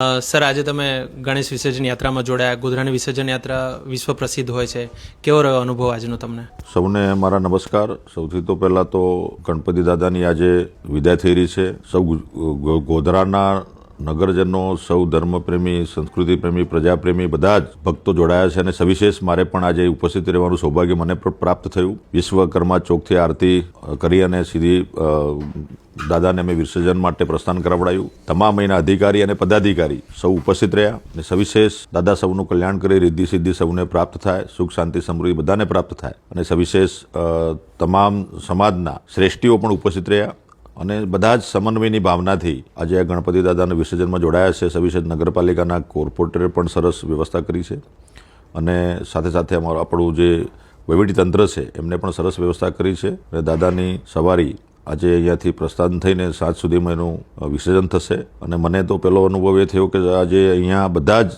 Sir, આજે તમે ગણેશ વિસર્જન યાત્રામાં જોડાયા. ગોધરાની વિસર્જન યાત્રા વિશ્વ પ્રસિદ્ધ હોય છે. કેવો રહ્યો અનુભવ આજનો તમને? સૌને મારા નમસ્કાર. સૌથી તો પહેલાં તો ગણપતિ દાદાની આજે વિદાય થઈ રહી છે. સૌ ગોધરાના નગરજનો, સૌ ધર્મપ્રેમી સંસ્કૃતિ પ્રેમી પ્રજાપ્રેમી બધા જ ભક્તો જોડાયા છે અને સવિશેષ મારે પણ આજે ઉપસ્થિત રહેવાનું સૌભાગ્ય મને પણ પ્રાપ્ત થયું. વિશ્વકર્મા ચોકથી આરતી કરી અને સીધી દાદાને મેં વિસર્જન માટે પ્રસ્થાન કરાવડાયું. તમામ અહીંના અધિકારી અને પદાધિકારી સૌ ઉપસ્થિત રહ્યા અને સવિશેષ દાદા સૌનું કલ્યાણ કરી રિદ્ધિ સિદ્ધિ સૌને પ્રાપ્ત થાય, સુખ, શાંતિ, સમૃદ્ધિ બધાને પ્રાપ્ત થાય અને સવિશેષ તમામ સમાજના શ્રેષ્ઠીઓ પણ ઉપસ્થિત રહ્યા અને બધા જ સમન્વયની ભાવનાથી આજે આ ગણપતિ દાદાના વિસર્જનમાં જોડાયા છે. સવિશેષ નગરપાલિકાના કોર્પોરેટરે પણ સરસ વ્યવસ્થા કરી છે અને સાથે સાથે અમારું આપણું જે વહીવટીતંત્ર છે, એમને પણ સરસ વ્યવસ્થા કરી છે અને દાદાની સવારી આજે અહીંયાથી પ્રસ્થાન થઈને સાંજ સુધીમાં એનું વિસર્જન થશે. અને મને તો પહેલો અનુભવ એ થયો કે આજે અહીંયા બધા જ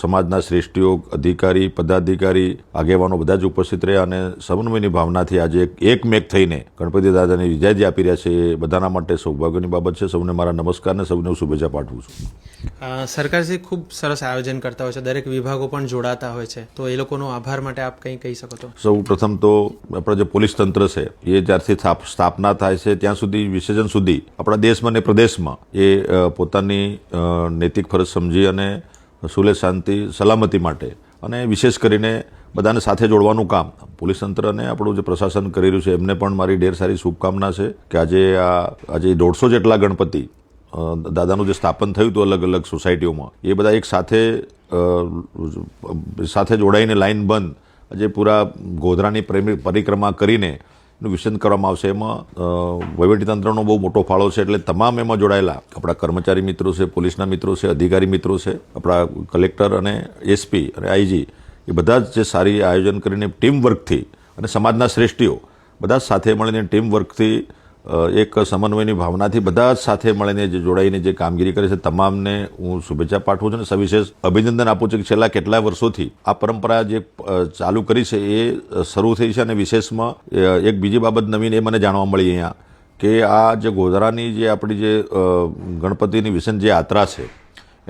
સમાજના શ્રેષ્ઠીઓ અધિકારી પદાધિકારી આગેવાનો બધા જ ઉપસ્થિત રહ્યા અને સમન્વયની ભાવનાથી આજે એક એકમેક થઈને ગણપતિ દાદાની વિજય જે આપી રહ્યા છે. એ બધાના માટે સૌભાગ્યની બાબત છે. સૌને મારા નમસ્કાર અને સૌને હું શુભેચ્છા પાઠવું છું. સરકારશ્રી ખૂબ સરસ આયોજન કરતા હોય છે. દરેક વિભાગો પણ જોડાતા હોય છે. તો એ લોકોનો આભાર માટે આપ કંઈ કહી શકો તો? સૌ પ્રથમ તો આપણા જે પોલીસ તંત્ર છે એ જ્યારથી સ્થાપ- સ્થાપના થાય છે ત્યાં સુધી વિસર્જન સુધી આપણા દેશમાં અને પ્રદેશમાં એ પોતાની નૈતિક ફરજ સમજી અને સુલે શાંતિ, સલામતી માટે. અને વિશેષ કરીને બધાને સાથે જોડવાનું કામ. પોલીસ તંત્ર અને આપણું જે પ્રશાસન કરી રહ્યું છે, એમને પણ મારી ઢેર સારી શુભકામના છે કે આજે આ, આજે દોઢસો જેટલા ગણપતિ દાદાનું જે સ્થાપન થયું હતું અલગ અલગ સોસાયટીઓમાં, એ બધા એક સાથે સાથે જોડાઈને લાઈન બંધ આજે પૂરા ગોધરાની પરિક્રમા કરીને એનું વિસર્જન કરવામાં આવશે. એમાં વહીવટીતંત્રનો બહુ મોટો ફાળો છે એટલે તમામ એમાં જોડાયેલા આપણા કર્મચારી મિત્રો છે, પોલીસના મિત્રો છે, અધિકારી મિત્રો છે, આપણા કલેક્ટર અને એસપી અને આઈજી, એ બધા જ જે સારી આયોજન કરીને ટીમ વર્કથી અને સમાજના શ્રેષ્ઠીઓ બધા સાથે મળીને ટીમ વર્કથી એક સમન્વયની ભાવનાથી બધા જ સાથે મળીને જે જોડાઈને જે કામગીરી કરે છે, તમામને હું શુભેચ્છા પાઠવું છું અને સવિશેષ અભિનંદન આપું છું કે છેલ્લા કેટલાય વર્ષોથી આ પરંપરા જે ચાલુ કરી છે એ શરૂ થઈ છે અને વિશેષમાં એક બીજી બાબત નવીન એ મને જાણવા મળી અહીંયા કે આ જે ગોધરાની જે આપણી જે ગણપતિની વિસર્જન જે યાત્રા છે,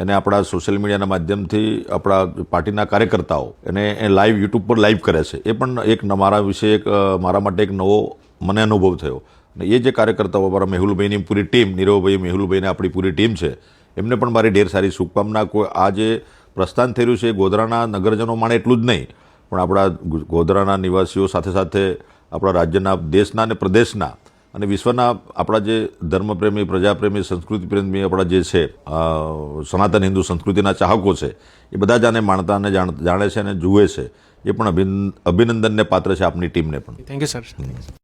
એને આપણા સોશિયલ મીડિયાના માધ્યમથી આપણા પાર્ટીના કાર્યકર્તાઓ એને એ લાઈવ યુટ્યુબ પર લાઈવ કરે છે. એ પણ એક મારા વિશે એક મારા માટે એક નવો મને અનુભવ થયો. અને એ જે કાર્યકર્તાઓ અમારા મેહુલભાઈની પૂરી ટીમ, નીરવભાઈ મેહુલભાઈને આપણી પૂરી ટીમ છે, એમને પણ મારી ઢેર સારી શુભકામના. કોઈ આ જે પ્રસ્થાન થઈ રહ્યું છે ગોધરાના નગરજનો માણે એટલું જ નહીં, પણ આપણા ગોધરાના નિવાસીઓ સાથે સાથે આપણા રાજ્યના દેશના અને પ્રદેશના અને વિશ્વના આપણા જે ધર્મપ્રેમી, પ્રજાપ્રેમી સંસ્કૃતિ પ્રેમી આપણા જે છે સનાતન હિન્દુ સંસ્કૃતિના ચાહકો છે, એ બધા જ આને માણતા અને જાણે છે અને જુએ છે, એ પણ અભિન, અભિનંદનને પાત્ર છે આપની ટીમને પણ. Thank you sir